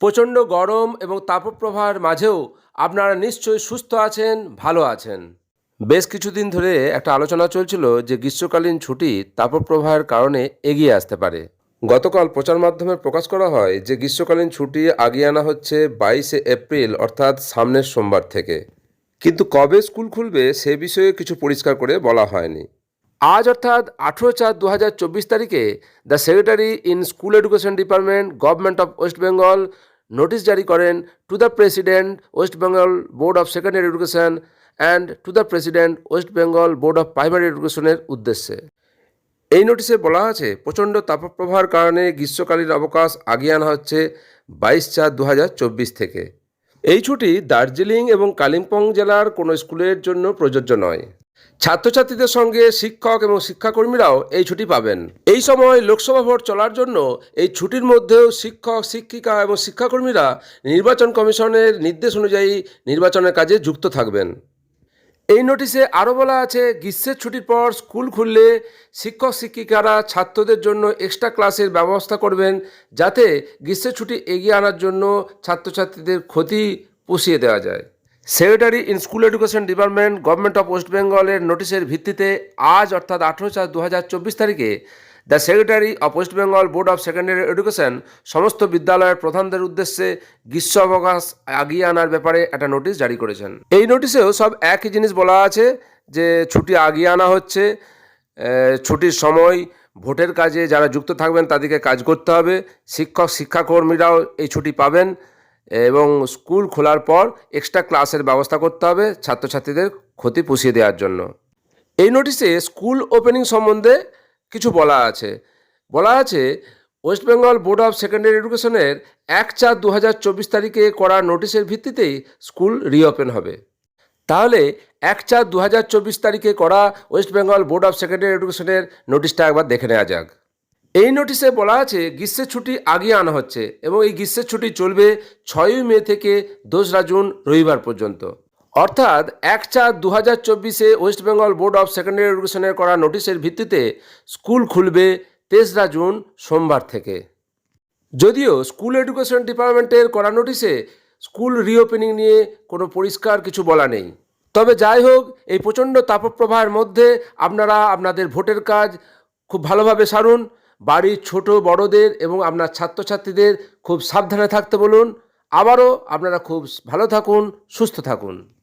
প্রচণ্ড গরম এবং তাপপ্রবাহের মাঝেও আপনারা নিশ্চয়ই সুস্থ আছেন, ভালো আছেন। বেশ কিছুদিন ধরে একটা আলোচনা চলছিল যে গ্রীষ্মকালীন ছুটি তাপপ্রবাহের কারণে এগিয়ে আসতে পারে। গতকাল প্রচার মাধ্যমে প্রকাশ করা হয় যে গ্রীষ্মকালীন ছুটি আগিয়ে আনা হচ্ছে বাইশে এপ্রিল, অর্থাৎ সামনের সোমবার থেকে। কিন্তু কবে স্কুল খুলবে সে বিষয়ে কিছু পরিষ্কার করে বলা হয়নি। আজ অর্থাৎ আঠেরো চার দু হাজার চব্বিশ তারিখে the secretary in school education department government of West Bengal notice জারি করেন to the president West Bengal board of secondary education and to the president West Bengal board of primary এডুকেশনের উদ্দেশ্যে। এই নোটিশে বলা আছে, প্রচণ্ড তাপপ্রবাহের কারণে গ্রীষ্মকালীন অবকাশ আগিয়ে আনা হচ্ছে বাইশ চার দু হাজার চব্বিশ থেকে। এই ছুটি দার্জিলিং এবং কালিম্পং জেলার কোনো স্কুলের জন্য প্রযোজ্য নয়। ছাত্রছাত্রীদের সঙ্গে শিক্ষক এবং শিক্ষাকর্মীরাও এই ছুটি পাবেন। এই সময় লোকসভা ভোট চলার জন্য এই ছুটির মধ্যেও শিক্ষক, শিক্ষিকা এবং শিক্ষাকর্মীরা নির্বাচন কমিশনের নির্দেশ অনুযায়ী নির্বাচনের কাজে যুক্ত থাকবেন। এই নোটিশে আরও বলা আছে, গ্রীষ্মের ছুটির পর স্কুল খুললে শিক্ষক, শিক্ষিকারা ছাত্রদের জন্য এক্সট্রা ক্লাসের ব্যবস্থা করবেন যাতে গ্রীষ্মের ছুটি এগিয়ে আনার জন্য ছাত্রছাত্রীদের ক্ষতি পুষিয়ে দেওয়া যায়। Secretary in school education department government of West বেঙ্গলের নোটিশের ভিত্তিতে আজ অর্থাৎ আঠেরো চার দু হাজার চব্বিশ তারিখে the secretary of West Bengal board of secondary education সমস্ত বিদ্যালয়ের প্রধানদের উদ্দেশ্যে গ্রীষ্ম অবকাশ আগিয়ে আনার ব্যাপারে একটা নোটিশ জারি করেছেন। এই নোটিশেও সব একই জিনিস বলা আছে যে ছুটি আগিয়ে আনা হচ্ছে ছুটির সময় ভোটের কাজে যারা যুক্ত থাকবেন তাদেরকে কাজ করতে হবে, শিক্ষক, শিক্ষাকর্মীরাও এই ছুটি পাবেন। এবং স্কুল খোলার পর এক্সট্রা ক্লাসের ব্যবস্থা করতে হবে ছাত্রছাত্রীদের ক্ষতি পুষিয়ে দেওয়ার জন্য। এই নোটিশে স্কুল ওপেনিং সম্বন্ধে কিছু বলা আছে। বলা আছে West Bengal board of secondary এডুকেশনের এক চার দু তারিখে করা নোটিশের ভিত্তিতেই স্কুল রিওপেন হবে। তাহলে এক চার দু তারিখে করা West Bengal board of secondary এডুকেশনের নোটিশটা একবার দেখে নেওয়া যাক। এই নোটিশে বলা আছে, গ্রীষ্মের ছুটি আগিয়ে আনা হচ্ছে এবং এই গ্রীষ্মের ছুটি চলবে ছয়ই মে থেকে দোসরা জুন রবিবার পর্যন্ত। অর্থাৎ এক চার দু হাজার চব্বিশে West Bengal board of secondary এডুকেশনের করা নোটিশের ভিত্তিতে স্কুল খুলবে তেসরা জুন সোমবার থেকে। যদিও স্কুল এডুকেশন ডিপার্টমেন্টের করা নোটিশে স্কুল রিওপেনিং নিয়ে কোনো পরিষ্কার কিছু বলা নেই। তবে যাই হোক, এই প্রচণ্ড তাপপ্রবাহের মধ্যে আপনারা আপনাদের ভোটের কাজ খুব ভালোভাবে সারুন। বাড়ির ছোট বড়দের এবং আপনার ছাত্রছাত্রীদের খুব সাবধানে থাকতে বলুন। আবারও আপনারা খুব ভালো থাকুন, সুস্থ থাকুন।